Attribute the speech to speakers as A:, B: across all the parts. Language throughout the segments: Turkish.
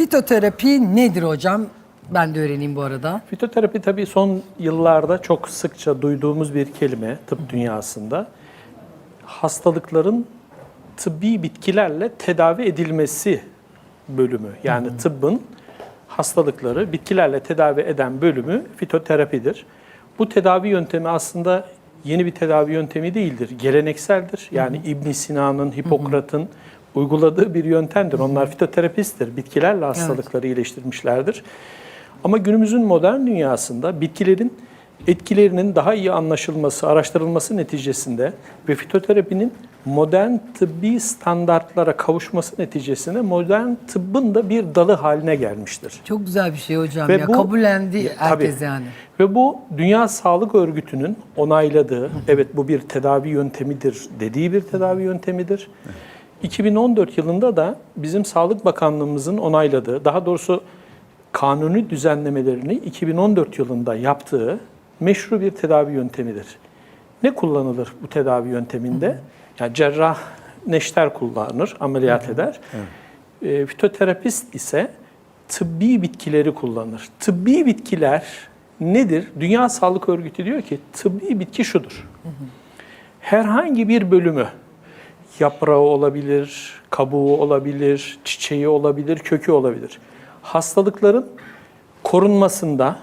A: Fitoterapi nedir hocam? Ben de öğreneyim bu arada.
B: Fitoterapi tabii son yıllarda çok sıkça duyduğumuz bir kelime tıp dünyasında. Hastalıkların tıbbi bitkilerle tedavi edilmesi bölümü. Yani tıbbın hastalıkları bitkilerle tedavi eden bölümü fitoterapidir. Bu tedavi yöntemi aslında yeni bir tedavi yöntemi değildir. Gelenekseldir. Yani İbn Sina'nın, Hipokrat'ın uyguladığı bir yöntemdir. Onlar fitoterapisttir. Bitkilerle hastalıkları iyileştirmişlerdir. Ama günümüzün modern dünyasında bitkilerin etkilerinin daha iyi anlaşılması, araştırılması neticesinde ve fitoterapinin modern tıbbi standartlara kavuşması neticesinde modern tıbbın da bir dalı haline gelmiştir.
A: Çok güzel bir şey hocam
B: Ve
A: ya.
B: bu-
A: Kabullendi herkes
B: tabii.
A: yani.
B: Ve bu Dünya Sağlık Örgütü'nün onayladığı, evet bu bir tedavi yöntemidir dediği bir tedavi yöntemidir. 2014 yılında da bizim Sağlık Bakanlığımızın onayladığı, daha doğrusu kanuni düzenlemelerini 2014 yılında yaptığı meşru bir tedavi yöntemidir. Ne kullanılır bu tedavi yönteminde? Yani cerrah neşter kullanır, ameliyat eder. E, fitoterapist ise tıbbi bitkileri kullanır. Tıbbi bitkiler nedir? Dünya Sağlık Örgütü diyor ki tıbbi bitki şudur. Herhangi bir bölümü yaprağı olabilir, kabuğu olabilir, çiçeği olabilir, kökü olabilir. Hastalıkların korunmasında,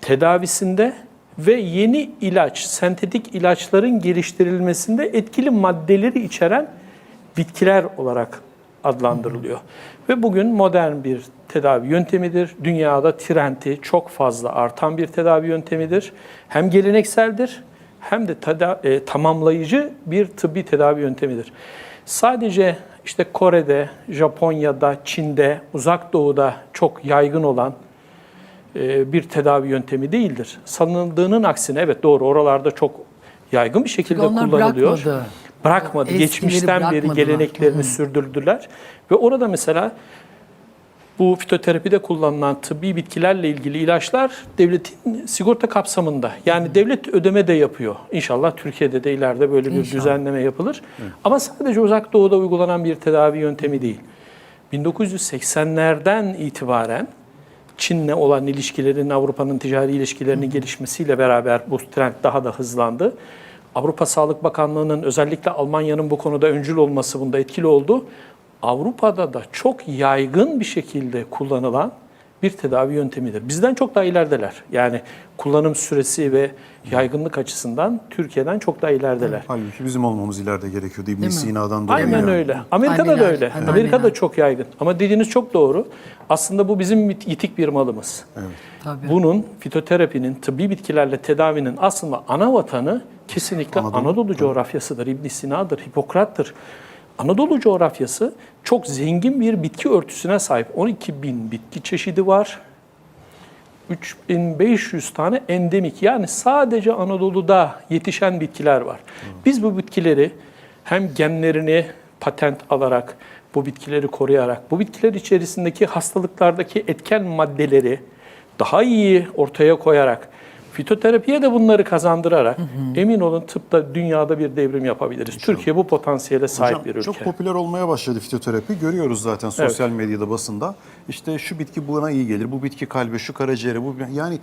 B: tedavisinde ve yeni ilaç, sentetik ilaçların geliştirilmesinde etkili maddeleri içeren bitkiler olarak adlandırılıyor. Ve bugün modern bir tedavi yöntemidir. Dünyada trendi çok fazla artan bir tedavi yöntemidir. Hem gelenekseldir hem de tada- e, tamamlayıcı bir tıbbi tedavi yöntemidir. Sadece işte Kore'de, Japonya'da, Çin'de, Uzak Doğu'da çok yaygın olan e, bir tedavi yöntemi değildir. Sanıldığının aksine evet doğru oralarda çok yaygın bir şekilde
A: Çünkü onlar
B: kullanılıyor.
A: bırakmadı.
B: Bırakmadı.
A: Eskileri
B: Geçmişten beri
A: bırakmadılar.
B: geleneklerini sürdürdüler. Ve orada mesela bu fitoterapide kullanılan tıbbi bitkilerle ilgili ilaçlar devletin sigorta kapsamında. Yani devlet ödeme de yapıyor. İnşallah Türkiye'de de ileride böyle bir
A: İnşallah.
B: düzenleme yapılır. Ama sadece uzak doğuda uygulanan bir tedavi yöntemi değil. 1980'lerden itibaren Çin'le olan ilişkilerin, Avrupa'nın ticari ilişkilerinin gelişmesiyle beraber bu trend daha da hızlandı. Avrupa Sağlık Bakanlığı'nın özellikle Almanya'nın bu konuda öncül olması bunda etkili oldu. Avrupa'da da çok yaygın bir şekilde kullanılan bir tedavi yöntemidir. Bizden çok daha ilerideler. Yani kullanım süresi ve yaygınlık açısından Türkiye'den çok daha ilerideler.
C: Halbuki bizim olmamız ileride gerekiyordu. İbn? Sina'dan dolayı.
B: Aynen
C: yani.
B: öyle. Amerika'da da
A: Aynen,
B: öyle.
A: aynen,
B: Amerika'da çok yaygın. Ama dediğiniz çok doğru. Aslında bu bizim yitik bir malımız.
A: Tabii.
B: Bunun fitoterapinin, tıbbi bitkilerle tedavinin aslında ana vatanı kesinlikle
C: Anadolu.
B: Anadolu, coğrafyasıdır. İbn Sina'dır, Hipokrat'tır. Anadolu coğrafyası çok zengin bir bitki örtüsüne sahip. 12 bin bitki çeşidi var. 3500 tane endemik yani sadece Anadolu'da yetişen bitkiler var. Biz bu bitkileri hem genlerini patent alarak, bu bitkileri koruyarak, bu bitkiler içerisindeki hastalıklardaki etken maddeleri daha iyi ortaya koyarak, fitoterapiye de bunları kazandırarak emin olun tıpta dünyada bir devrim yapabiliriz. Türkiye bu potansiyele sahip
C: Hocam,
B: bir ülke.
C: Çok popüler olmaya başladı fitoterapi. Görüyoruz zaten sosyal medyada, basında. İşte şu bitki buna iyi gelir, bu bitki kalbe, şu karaciğere, bu yani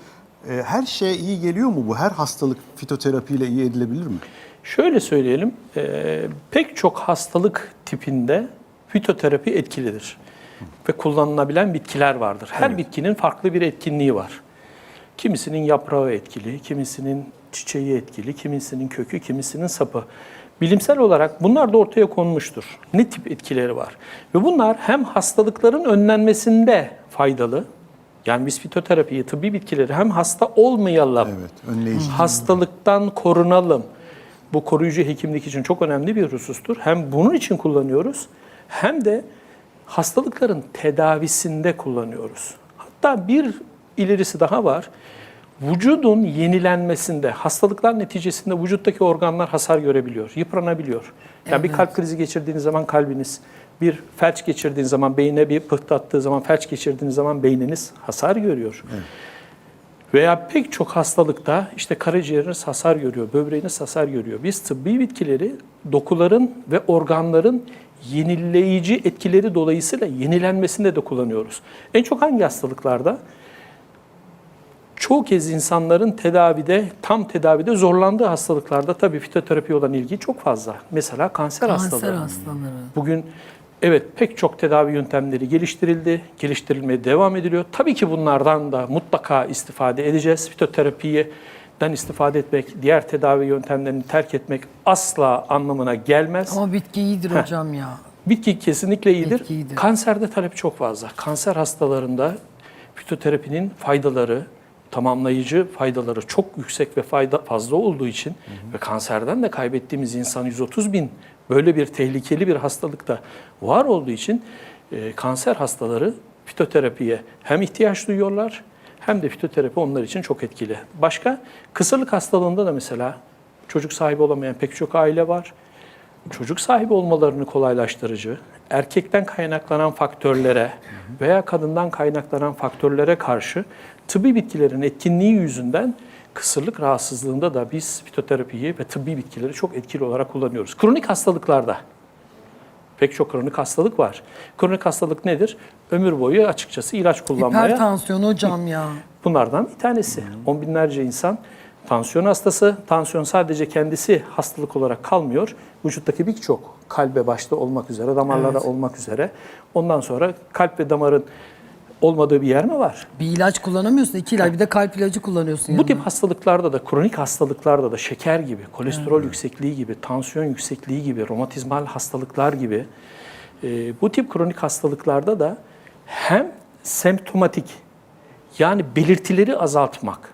C: e, her şeye iyi geliyor mu bu? Her hastalık fitoterapiyle iyi edilebilir mi?
B: Şöyle söyleyelim, e, pek çok hastalık tipinde fitoterapi etkilidir. Ve kullanılabilen bitkiler vardır. Her bitkinin farklı bir etkinliği var. Kimisinin yaprağı etkili, kimisinin çiçeği etkili, kimisinin kökü, kimisinin sapı. Bilimsel olarak bunlar da ortaya konmuştur. Ne tip etkileri var? Ve bunlar hem hastalıkların önlenmesinde faydalı, yani biz fitoterapiyi, tıbbi bitkileri hem hasta olmayalım,
C: Evet, önleyici.
B: hastalıktan korunalım. Bu koruyucu hekimlik için çok önemli bir husustur. Hem bunun için kullanıyoruz hem de hastalıkların tedavisinde kullanıyoruz. Hatta bir ilerisi daha var. Vücudun yenilenmesinde, hastalıklar neticesinde vücuttaki organlar hasar görebiliyor, yıpranabiliyor. Yani bir kalp krizi geçirdiğiniz zaman kalbiniz, bir felç geçirdiğiniz zaman beyne bir pıhtattığı zaman, felç geçirdiğiniz zaman beyniniz hasar görüyor. Veya pek çok hastalıkta işte karaciğeriniz hasar görüyor, böbreğiniz hasar görüyor. Biz tıbbi bitkileri dokuların ve organların yenileyici etkileri dolayısıyla yenilenmesinde de kullanıyoruz. En çok hangi hastalıklarda? Çoğu kez insanların tedavide, tam tedavide zorlandığı hastalıklarda tabii fitoterapi olan ilgi çok fazla. Mesela kanser,
A: Kanser
B: hastalığı.
A: hastaları.
B: Bugün evet pek çok tedavi yöntemleri geliştirildi, geliştirilmeye devam ediliyor. Tabii ki bunlardan da mutlaka istifade edeceğiz. Fitoterapiden istifade etmek, diğer tedavi yöntemlerini terk etmek asla anlamına gelmez.
A: Ama bitki iyidir hocam ya.
B: Bitki kesinlikle iyidir.
A: Bitki iyidir.
B: Kanserde talep çok fazla. Kanser hastalarında fitoterapinin faydaları, tamamlayıcı faydaları çok yüksek ve fayda fazla olduğu için ve kanserden de kaybettiğimiz insan 130 bin böyle bir tehlikeli bir hastalıkta var olduğu için e, kanser hastaları fitoterapiye hem ihtiyaç duyuyorlar hem de fitoterapi onlar için çok etkili. Başka kısırlık hastalığında da mesela çocuk sahibi olamayan pek çok aile var çocuk sahibi olmalarını kolaylaştırıcı, erkekten kaynaklanan faktörlere veya kadından kaynaklanan faktörlere karşı tıbbi bitkilerin etkinliği yüzünden kısırlık rahatsızlığında da biz fitoterapiyi ve tıbbi bitkileri çok etkili olarak kullanıyoruz. Kronik hastalıklarda pek çok kronik hastalık var. Kronik hastalık nedir? Ömür boyu açıkçası ilaç kullanmaya
A: Hipertansiyon hocam ya.
B: Bunlardan bir tanesi. On binlerce insan tansiyon hastası. Tansiyon sadece kendisi hastalık olarak kalmıyor. Vücuttaki birçok kalbe başta olmak üzere, damarlara olmak üzere. Ondan sonra kalp ve damarın olmadığı bir yer mi var?
A: Bir ilaç kullanamıyorsun. iki ilaç. Bir de kalp ilacı kullanıyorsun
B: Bu
A: yanına.
B: tip hastalıklarda da, kronik hastalıklarda da şeker gibi, kolesterol yüksekliği gibi, tansiyon yüksekliği gibi, romatizmal hastalıklar gibi e, bu tip kronik hastalıklarda da hem semptomatik yani belirtileri azaltmak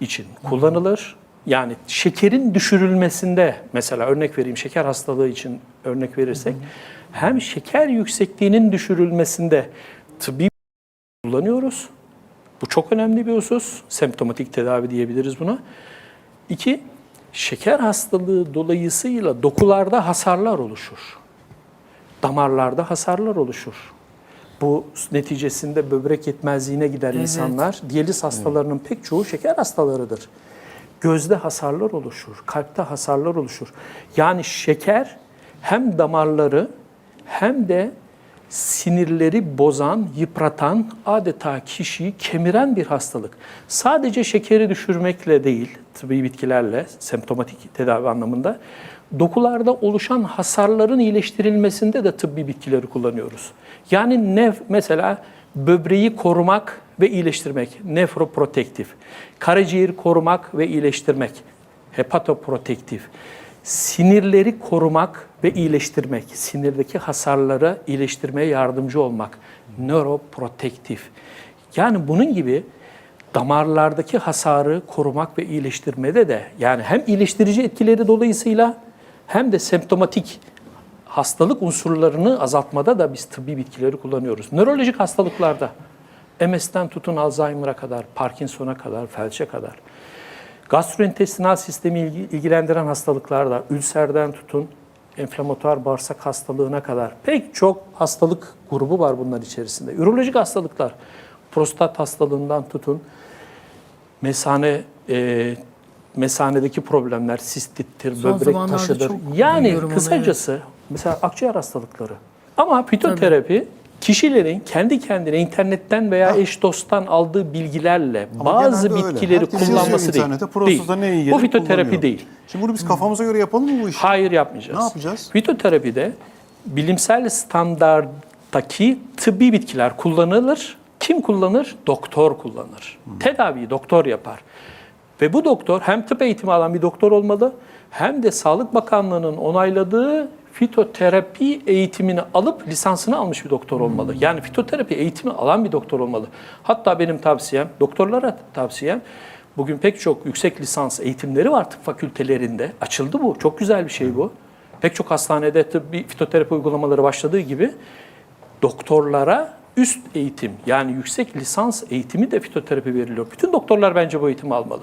B: için kullanılır. Yani şekerin düşürülmesinde mesela örnek vereyim şeker hastalığı için örnek verirsek hem şeker yüksekliğinin düşürülmesinde tıbbi kullanıyoruz. Bu çok önemli bir husus. Semptomatik tedavi diyebiliriz buna. İki, şeker hastalığı dolayısıyla dokularda hasarlar oluşur. Damarlarda hasarlar oluşur. Bu neticesinde böbrek yetmezliğine gider
A: Evet.
B: insanlar. Diyaliz hastalarının pek çoğu şeker hastalarıdır. Gözde hasarlar oluşur, kalpte hasarlar oluşur. Yani şeker hem damarları hem de sinirleri bozan, yıpratan, adeta kişiyi kemiren bir hastalık. Sadece şekeri düşürmekle değil, tıbbi bitkilerle, semptomatik tedavi anlamında, dokularda oluşan hasarların iyileştirilmesinde de tıbbi bitkileri kullanıyoruz. Yani ne mesela böbreği korumak ve iyileştirmek, nefroprotektif. Karaciğeri korumak ve iyileştirmek, hepatoprotektif. Sinirleri korumak ve iyileştirmek, sinirdeki hasarları iyileştirmeye yardımcı olmak, nöroprotektif. Yani bunun gibi damarlardaki hasarı korumak ve iyileştirmede de yani hem iyileştirici etkileri dolayısıyla hem de semptomatik hastalık unsurlarını azaltmada da biz tıbbi bitkileri kullanıyoruz. Nörolojik hastalıklarda MS'den tutun Alzheimer'a kadar, Parkinson'a kadar, felçe kadar. Gastrointestinal sistemi ilgi- ilgilendiren hastalıklarda ülserden tutun enflamatuar bağırsak hastalığına kadar pek çok hastalık grubu var bunlar içerisinde. Ürolojik hastalıklar, prostat hastalığından tutun mesane e, mesanedeki problemler sistittir,
A: Son
B: böbrek
A: zamanlarda
B: taşıdır.
A: çok
B: Yani
A: duyuyorum onu,
B: kısacası mesela akciğer hastalıkları. Ama fitoterapi kişilerin kendi kendine internetten veya eş dosttan aldığı bilgilerle
C: Ama
B: bazı
C: genelde öyle.
B: bitkileri
C: Herkes yazıyor
B: kullanması değil.
C: internete,
B: değil.
C: gelir
B: Bu fitoterapi
C: kullanıyor.
B: değil.
C: Şimdi bunu biz kafamıza göre yapalım mı bu işi?
B: Hayır yapmayacağız.
C: Ne yapacağız?
B: Fitoterapide bilimsel standarttaki tıbbi bitkiler kullanılır. Kim kullanır? Doktor kullanır. Tedaviyi doktor yapar. Ve bu doktor hem tıp eğitimi alan bir doktor olmalı hem de Sağlık Bakanlığı'nın onayladığı fitoterapi eğitimini alıp lisansını almış bir doktor olmalı. Yani fitoterapi eğitimi alan bir doktor olmalı. Hatta benim tavsiyem, doktorlara tavsiyem bugün pek çok yüksek lisans eğitimleri var tıp fakültelerinde. Açıldı bu. Çok güzel bir şey bu. Pek çok hastanede tıbbi fitoterapi uygulamaları başladığı gibi doktorlara üst eğitim yani yüksek lisans eğitimi de fitoterapi veriliyor. Bütün doktorlar bence bu eğitimi almalı.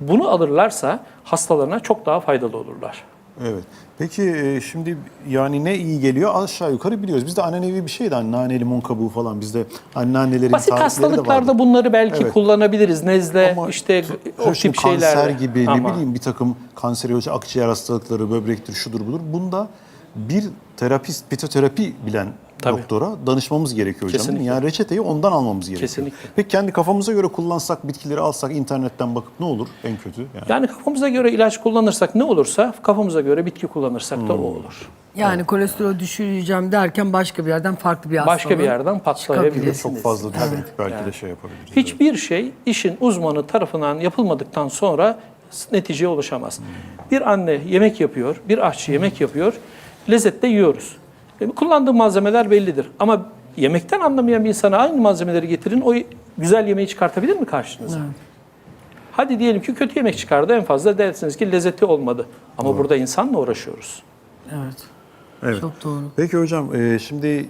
B: Bunu alırlarsa hastalarına çok daha faydalı olurlar.
C: Evet. Peki e, şimdi yani ne iyi geliyor aşağı yukarı biliyoruz. Bizde annenevi bir şeydi hani nane limon kabuğu falan bizde anneannelerin
B: Basit
C: de
B: hastalıklarda
C: vardı.
B: bunları belki
C: Evet.
B: kullanabiliriz. Nezle,
C: Ama
B: işte o
C: Şimdi
B: tip şeyler.
C: Kanser gibi
B: Ama
C: ne bileyim bir takım kanseroloji, akciğer hastalıkları, böbrektir, şudur budur. Bunda bir terapist, fitoterapi bilen
B: Tabii.
C: doktora danışmamız gerekiyor?
B: Kesinlikle.
C: Yani reçeteyi ondan almamız gerekiyor.
B: Kesinlikle.
C: Peki kendi kafamıza göre kullansak, bitkileri alsak, internetten bakıp ne olur en kötü? Yani.
B: Yani kafamıza göre ilaç kullanırsak ne olursa kafamıza göre bitki kullanırsak da o olur.
A: Yani kolesterol düşüreceğim derken başka bir yerden farklı bir hastalık.
B: Başka bir yerden patlayabilirsiniz.
C: Çok fazla düşünüp belki de şey yapabiliriz.
B: Hiçbir şey işin uzmanı tarafından yapılmadıktan sonra neticeye ulaşamaz. Bir anne yemek yapıyor, bir aşçı yemek yapıyor, lezzette yiyoruz. E, Kullandığı malzemeler bellidir. Ama yemekten anlamayan bir insana aynı malzemeleri getirin, o güzel yemeği çıkartabilir mi karşınıza? Hadi diyelim ki kötü yemek çıkardı, en fazla dersiniz ki lezzetli olmadı. Ama burada insanla uğraşıyoruz.
A: Evet.
C: Evet.
A: Çok doğru.
C: Peki hocam e, şimdi e,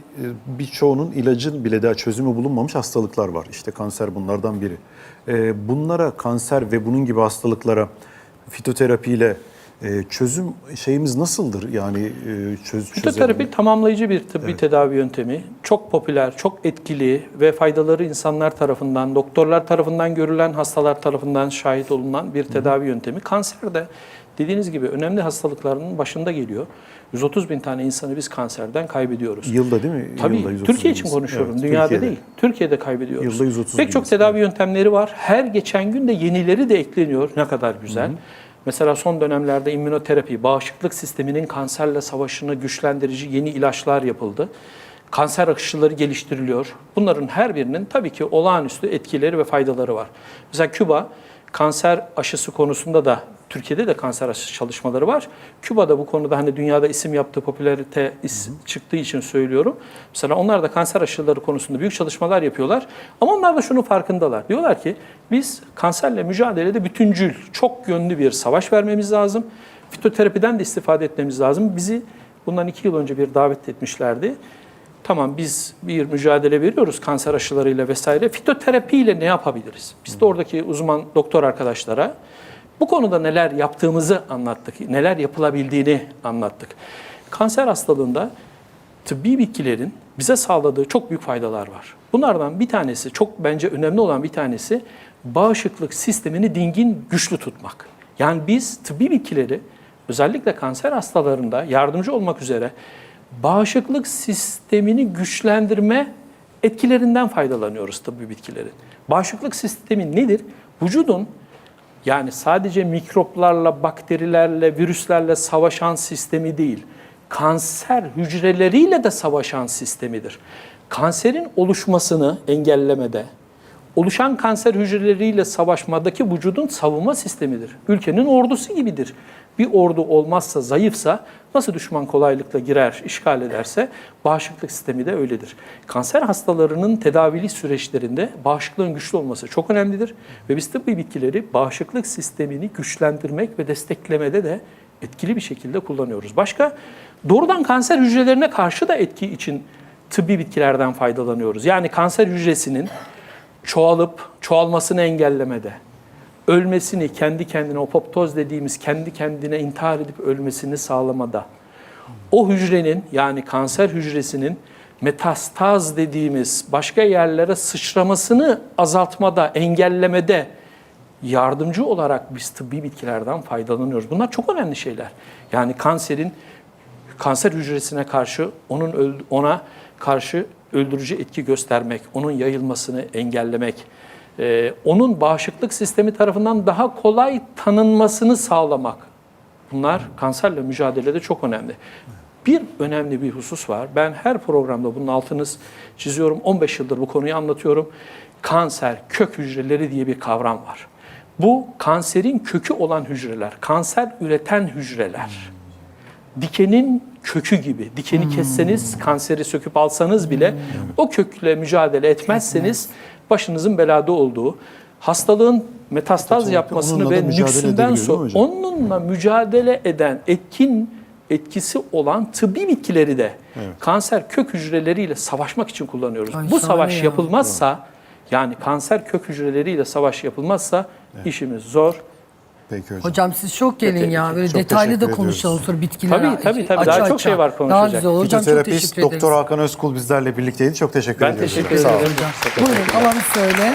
C: birçoğunun ilacın bile daha çözümü bulunmamış hastalıklar var. İşte kanser bunlardan biri. E, Bunlara kanser ve bunun gibi hastalıklara fitoterapiyle e, çözüm şeyimiz nasıldır? Yani e, çöz
B: Fitoterapi tamamlayıcı bir tıbbi tedavi yöntemi. Çok popüler, çok etkili ve faydaları insanlar tarafından, doktorlar tarafından görülen, hastalar tarafından şahit olunan bir tedavi yöntemi. Kanser de dediğiniz gibi önemli hastalıkların başında geliyor. 130 bin tane insanı biz kanserden kaybediyoruz.
C: Yılda değil mi?
B: Tabii
C: Yılda 130
B: Türkiye için konuşuyorum.
C: Evet,
B: Dünyada
C: Türkiye'de.
B: değil. Türkiye'de kaybediyoruz.
C: Yılda 130
B: Pek
C: bin
B: çok tedavi yöntemleri var. Her geçen gün de yenileri de ekleniyor. Ne kadar güzel. Mesela son dönemlerde immünoterapi, bağışıklık sisteminin kanserle savaşını güçlendirici yeni ilaçlar yapıldı. Kanser aşıları geliştiriliyor. Bunların her birinin tabii ki olağanüstü etkileri ve faydaları var. Mesela Küba kanser aşısı konusunda da Türkiye'de de kanser aşı çalışmaları var. Küba'da bu konuda hani dünyada isim yaptığı popülarite is- çıktığı için söylüyorum. Mesela onlar da kanser aşıları konusunda büyük çalışmalar yapıyorlar. Ama onlar da şunun farkındalar. Diyorlar ki biz kanserle mücadelede bütüncül, çok yönlü bir savaş vermemiz lazım. Fitoterapiden de istifade etmemiz lazım. Bizi bundan iki yıl önce bir davet etmişlerdi. Tamam biz bir mücadele veriyoruz kanser aşılarıyla vesaire. Fitoterapiyle ne yapabiliriz? Biz de oradaki uzman doktor arkadaşlara bu konuda neler yaptığımızı anlattık. Neler yapılabildiğini anlattık. Kanser hastalığında tıbbi bitkilerin bize sağladığı çok büyük faydalar var. Bunlardan bir tanesi, çok bence önemli olan bir tanesi bağışıklık sistemini dingin, güçlü tutmak. Yani biz tıbbi bitkileri özellikle kanser hastalarında yardımcı olmak üzere bağışıklık sistemini güçlendirme etkilerinden faydalanıyoruz tıbbi bitkilerin. Bağışıklık sistemi nedir? Vücudun yani sadece mikroplarla, bakterilerle, virüslerle savaşan sistemi değil, kanser hücreleriyle de savaşan sistemidir. Kanserin oluşmasını engellemede, oluşan kanser hücreleriyle savaşmadaki vücudun savunma sistemidir. Ülkenin ordusu gibidir. Bir ordu olmazsa, zayıfsa nasıl düşman kolaylıkla girer, işgal ederse bağışıklık sistemi de öyledir. Kanser hastalarının tedavili süreçlerinde bağışıklığın güçlü olması çok önemlidir. Ve biz tıbbi bitkileri bağışıklık sistemini güçlendirmek ve desteklemede de etkili bir şekilde kullanıyoruz. Başka doğrudan kanser hücrelerine karşı da etki için tıbbi bitkilerden faydalanıyoruz. Yani kanser hücresinin çoğalıp çoğalmasını engellemede, ölmesini kendi kendine, apoptoz dediğimiz kendi kendine intihar edip ölmesini sağlamada, o hücrenin yani kanser hücresinin metastaz dediğimiz başka yerlere sıçramasını azaltmada, engellemede yardımcı olarak biz tıbbi bitkilerden faydalanıyoruz. Bunlar çok önemli şeyler. Yani kanserin kanser hücresine karşı onun ona karşı öldürücü etki göstermek, onun yayılmasını engellemek, e, onun bağışıklık sistemi tarafından daha kolay tanınmasını sağlamak. Bunlar kanserle mücadelede çok önemli. Bir önemli bir husus var. Ben her programda bunun altını çiziyorum. 15 yıldır bu konuyu anlatıyorum. Kanser kök hücreleri diye bir kavram var. Bu kanserin kökü olan hücreler, kanser üreten hücreler dikenin kökü gibi. Dikeni kesseniz, kanseri söküp alsanız bile o kökle mücadele etmezseniz başınızın belada olduğu, hastalığın metastaz
C: Tabii,
B: yapmasını ve nüksünden sonra onunla mücadele eden etkin etkisi olan tıbbi bitkileri de kanser kök hücreleriyle savaşmak için kullanıyoruz.
A: Ay,
B: Bu savaş
A: ya.
B: yapılmazsa yani kanser kök hücreleriyle savaş yapılmazsa işimiz zor.
C: Peki hocam.
A: Hocam siz çok gelin ya. Böyle
C: Çok
A: detaylı
C: teşekkür
A: da konuşalım
C: ediyoruz.
A: sonra bitkiler.
B: Tabii, tabii, tabii. Daha çok şey var
A: Daha
B: konuşacak.
A: güzel olur. Hocam çok teşekkür ederiz.
C: Doktor Hakan Özkul bizlerle birlikteydi. Çok teşekkür
B: Ben
C: ediyoruz.
B: teşekkür
C: Sağ olun.
B: ederim.
A: Buyurun alanı söyle.